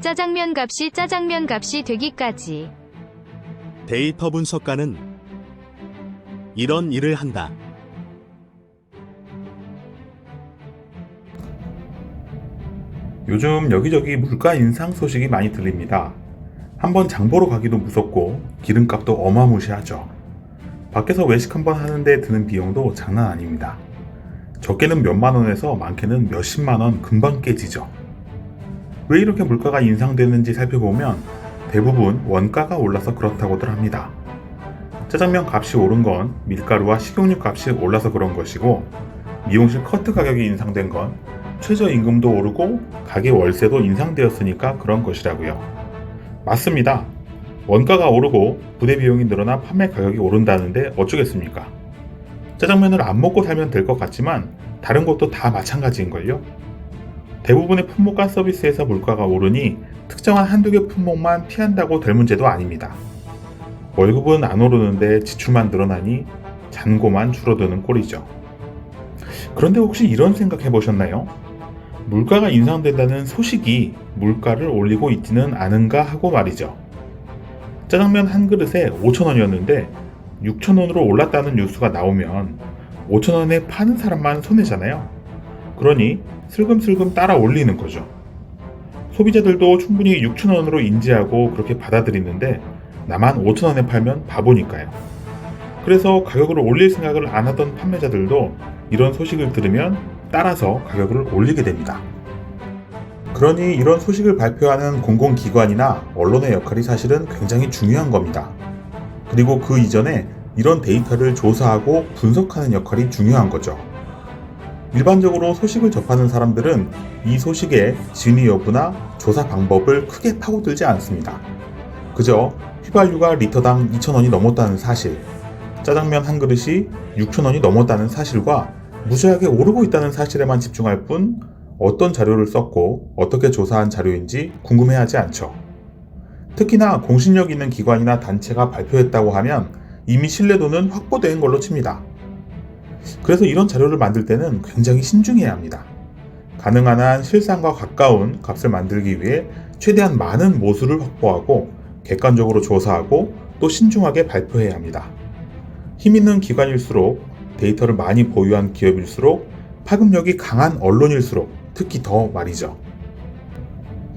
짜장면 값이 짜장면 값이 되기까지. 데이터 분석가는 이런 일을 한다. 요즘 여기저기 물가 인상 소식이 많이 들립니다. 한번 장보러 가기도 무섭고 기름값도 어마무시하죠. 밖에서 외식 한번 하는데 드는 비용도 장난 아닙니다. 적게는 몇만 원에서 많게는 몇십만 원 금방 깨지죠. 왜 이렇게 물가가 인상되는지 살펴보면 대부분 원가가 올라서 그렇다고들 합니다. 짜장면 값이 오른 건 밀가루와 식용유 값이 올라서 그런 것이고 미용실 커트 가격이 인상된 건 최저임금도 오르고 가게 월세도 인상되었으니까 그런 것이라고요. 맞습니다. 원가가 오르고 부대 비용이 늘어나 판매 가격이 오른다는데 어쩌겠습니까? 짜장면을 안 먹고 살면 될 것 같지만 다른 것도 다 마찬가지인걸요. 대부분의 품목과 서비스에서 물가가 오르니 특정한 한두 개 품목만 피한다고 될 문제도 아닙니다. 월급은 안 오르는데 지출만 늘어나니 잔고만 줄어드는 꼴이죠. 그런데 혹시 이런 생각 해보셨나요? 물가가 인상된다는 소식이 물가를 올리고 있지는 않은가 하고 말이죠. 짜장면 한 그릇에 5천원이었는데 6천원으로 올랐다는 뉴스가 나오면 5천원에 파는 사람만 손해잖아요. 그러니 슬금슬금 따라 올리는 거죠. 소비자들도 충분히 6천원으로 인지하고 그렇게 받아들이는데 나만 5천원에 팔면 바보니까요. 그래서 가격을 올릴 생각을 안 하던 판매자들도 이런 소식을 들으면 따라서 가격을 올리게 됩니다. 그러니 이런 소식을 발표하는 공공기관이나 언론의 역할이 사실은 굉장히 중요한 겁니다. 그리고 그 이전에 이런 데이터를 조사하고 분석하는 역할이 중요한 거죠. 일반적으로 소식을 접하는 사람들은 이 소식의 진위 여부나 조사 방법을 크게 파고들지 않습니다. 그저 휘발유가 리터당 2,000원이 넘었다는 사실, 짜장면 한 그릇이 6,000원이 넘었다는 사실과 무지하게 오르고 있다는 사실에만 집중할 뿐 어떤 자료를 썼고 어떻게 조사한 자료인지 궁금해하지 않죠. 특히나 공신력 있는 기관이나 단체가 발표했다고 하면 이미 신뢰도는 확보된 걸로 칩니다. 그래서 이런 자료를 만들 때는 굉장히 신중해야 합니다. 가능한 한 실상과 가까운 값을 만들기 위해 최대한 많은 모수를 확보하고 객관적으로 조사하고 또 신중하게 발표해야 합니다. 힘 있는 기관일수록 데이터를 많이 보유한 기업일수록 파급력이 강한 언론일수록 특히 더 말이죠.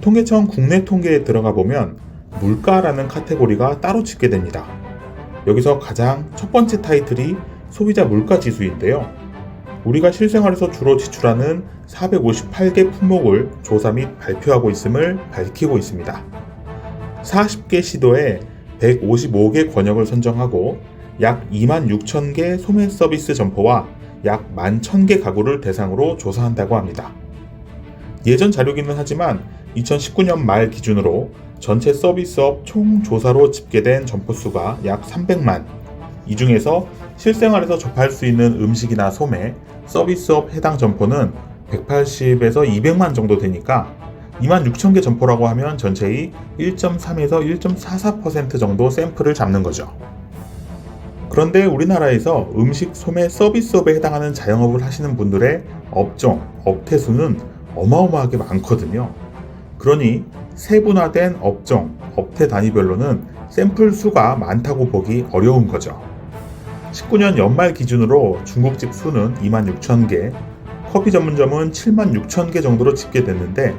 통계청 국내 통계에 들어가 보면 물가라는 카테고리가 따로 짓게 됩니다. 여기서 가장 첫 번째 타이틀이 소비자 물가 지수인데요. 우리가 실생활에서 주로 지출하는 458개 품목을 조사 및 발표하고 있음을 밝히고 있습니다. 40개 시도에 155개 권역을 선정하고 약 2만 6천 개 소매 서비스 점포와 약 1만 1,000개 가구를 대상으로 조사한다고 합니다. 예전 자료기는 하지만 2019년 말 기준으로 전체 서비스업 총 조사로 집계된 점포 수가 약 300만. 이 중에서 실생활에서 접할 수 있는 음식이나 소매, 서비스업 해당 점포는 180에서 200만 정도 되니까 2만 6천 개 점포라고 하면 전체의 1.3에서 1.44% 정도 샘플을 잡는 거죠. 그런데 우리나라에서 음식, 소매, 서비스업에 해당하는 자영업을 하시는 분들의 업종, 업태 수는 어마어마하게 많거든요. 그러니 세분화된 업종, 업태 단위별로는 샘플 수가 많다고 보기 어려운 거죠. 19년 연말 기준으로 중국집 수는 2만 6천 개, 커피 전문점은 7만 6천 개 정도로 집계됐는데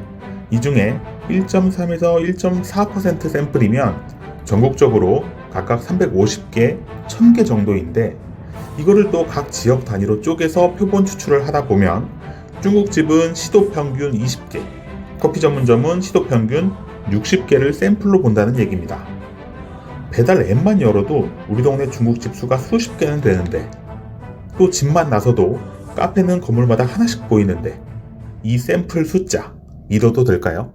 이 중에 1.3에서 1.4% 샘플이면 전국적으로 각각 350개, 1000개 정도인데 이거를 또 각 지역 단위로 쪼개서 표본 추출을 하다 보면 중국집은 시도 평균 20개, 커피 전문점은 시도 평균 60개를 샘플로 본다는 얘기입니다. 배달 앱만 열어도 우리 동네 중국집 수가 수십 개는 되는데 또 집만 나서도 카페는 건물마다 하나씩 보이는데 이 샘플 숫자 믿어도 될까요?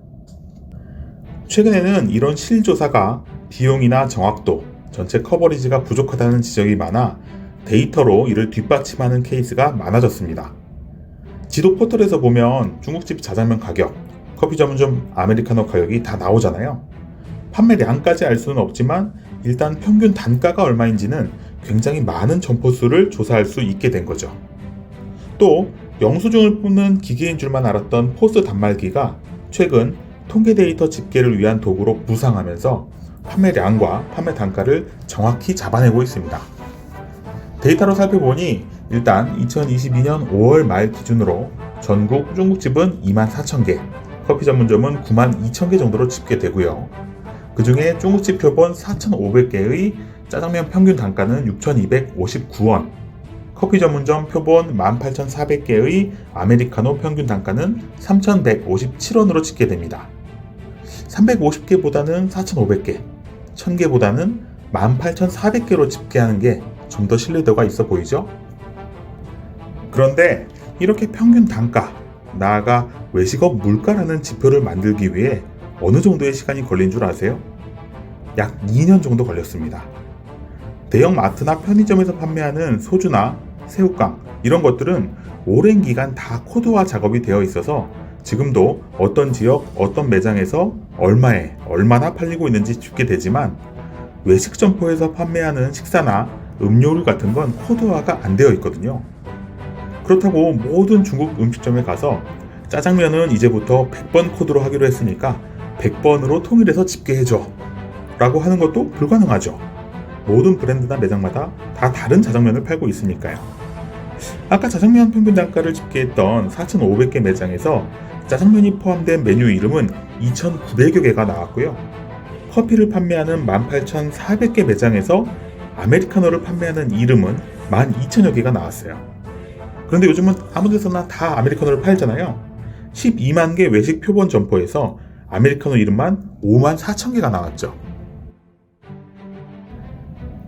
최근에는 이런 실조사가 비용이나 정확도, 전체 커버리지가 부족하다는 지적이 많아 데이터로 이를 뒷받침하는 케이스가 많아졌습니다. 지도 포털에서 보면 중국집 자장면 가격, 커피 전문점 아메리카노 가격이 다 나오잖아요. 판매량까지 알 수는 없지만 일단 평균 단가가 얼마인지는 굉장히 많은 점포수를 조사할 수 있게 된 거죠. 또 영수증을 뽑는 기계인 줄만 알았던 포스 단말기가 최근 통계 데이터 집계를 위한 도구로 부상하면서 판매량과 판매 단가를 정확히 잡아내고 있습니다. 데이터로 살펴보니 일단 2022년 5월 말 기준으로 전국 중국집은 24,000개, 커피 전문점은 92,000개 정도로 집계되고요. 그 중에 중국집 표본 4,500개의 짜장면 평균 단가는 6,259원, 커피 전문점 표본 18,400개의 아메리카노 평균 단가는 3,157원으로 집계됩니다. 350개보다는 4,500개, 1,000개보다는 18,400개로 집계하는 게 좀 더 신뢰도가 있어 보이죠? 그런데 이렇게 평균 단가, 나아가 외식업 물가라는 지표를 만들기 위해 어느 정도의 시간이 걸린 줄 아세요? 약 2년 정도 걸렸습니다. 대형 마트나 편의점에서 판매하는 소주나 새우깡 이런 것들은 오랜 기간 다 코드화 작업이 되어 있어서 지금도 어떤 지역, 어떤 매장에서 얼마에 얼마나 팔리고 있는지 집계되지만 외식 점포에서 판매하는 식사나 음료류 같은 건 코드화가 안 되어 있거든요. 그렇다고 모든 중국 음식점에 가서 짜장면은 이제부터 100번 코드로 하기로 했으니까 100번으로 통일해서 집계해줘 라고 하는 것도 불가능하죠. 모든 브랜드나 매장마다 다 다른 짜장면을 팔고 있으니까요. 아까 짜장면 평균 단가를 집계했던 4,500개 매장에서 짜장면이 포함된 메뉴 이름은 2,900여 개가 나왔고요. 커피를 판매하는 18,400개 매장에서 아메리카노를 판매하는 이름은 12,000여 개가 나왔어요. 그런데 요즘은 아무 데서나 다 아메리카노를 팔잖아요. 12만 개 외식 표본 점포에서 아메리카노 이름만 5만 4천 개가 나왔죠.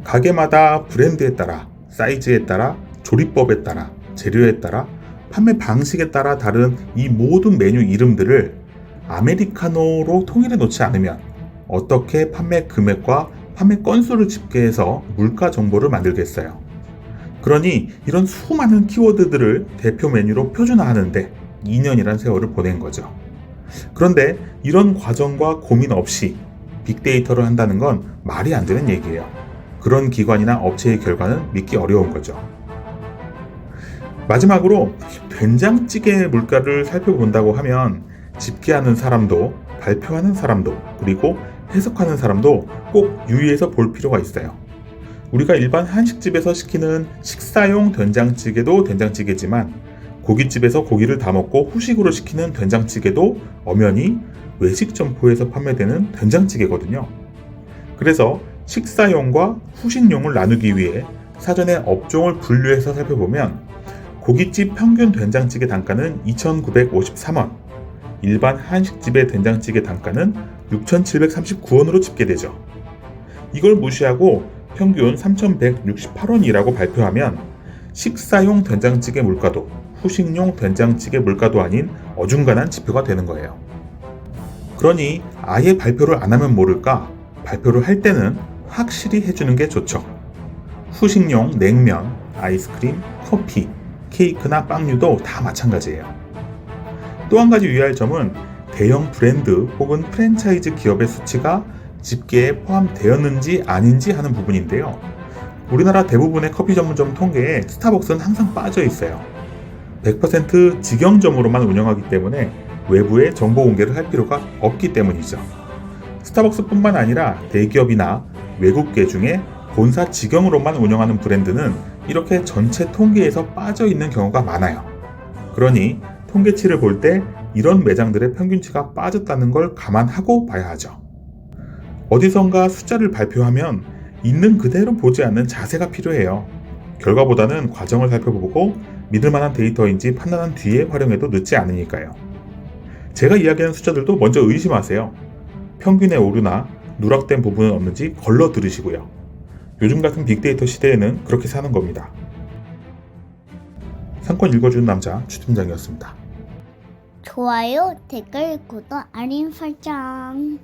가게마다 브랜드에 따라, 사이즈에 따라, 조리법에 따라, 재료에 따라, 판매 방식에 따라 다른 이 모든 메뉴 이름들을 아메리카노로 통일해 놓지 않으면 어떻게 판매 금액과 판매 건수를 집계해서 물가 정보를 만들겠어요. 그러니 이런 수많은 키워드들을 대표 메뉴로 표준화하는데 2년이란 세월을 보낸 거죠. 그런데 이런 과정과 고민 없이 빅데이터를 한다는 건 말이 안 되는 얘기예요. 그런 기관이나 업체의 결과는 믿기 어려운 거죠. 마지막으로 된장찌개 물가를 살펴본다고 하면 집계하는 사람도 발표하는 사람도 그리고 해석하는 사람도 꼭 유의해서 볼 필요가 있어요. 우리가 일반 한식집에서 시키는 식사용 된장찌개도 된장찌개지만 고깃집에서 고기를 다 먹고 후식으로 시키는 된장찌개도 엄연히 외식 점포에서 판매되는 된장찌개거든요. 그래서 식사용과 후식용을 나누기 위해 사전에 업종을 분류해서 살펴보면 고깃집 평균 된장찌개 단가는 2,953원, 일반 한식집의 된장찌개 단가는 6,739원으로 집계되죠. 이걸 무시하고 평균 3,168원이라고 발표하면 식사용 된장찌개 물가도 후식용 된장찌개 물가도 아닌 어중간한 지표가 되는 거예요. 그러니 아예 발표를 안 하면 모를까 발표를 할 때는 확실히 해주는 게 좋죠. 후식용 냉면, 아이스크림, 커피, 케이크나 빵류도 다 마찬가지예요. 또 한 가지 유의할 점은 대형 브랜드 혹은 프랜차이즈 기업의 수치가 집계에 포함되었는지 아닌지 하는 부분인데요. 우리나라 대부분의 커피 전문점 통계에 스타벅스는 항상 빠져 있어요. 100% 직영점으로만 운영하기 때문에 외부에 정보 공개를 할 필요가 없기 때문이죠. 스타벅스뿐만 아니라 대기업이나 외국계 중에 본사 직영으로만 운영하는 브랜드는 이렇게 전체 통계에서 빠져 있는 경우가 많아요. 그러니 통계치를 볼 때 이런 매장들의 평균치가 빠졌다는 걸 감안하고 봐야 하죠. 어디선가 숫자를 발표하면 있는 그대로 보지 않는 자세가 필요해요. 결과보다는 과정을 살펴보고 믿을 만한 데이터인지 판단한 뒤에 활용해도 늦지 않으니까요. 제가 이야기하는 숫자들도 먼저 의심하세요. 평균의 오류나 누락된 부분은 없는지 걸러 들으시고요. 요즘 같은 빅데이터 시대에는 그렇게 사는 겁니다. 상권 읽어주는 남자 추팀장이었습니다. 좋아요, 댓글, 구독, 알림 설정.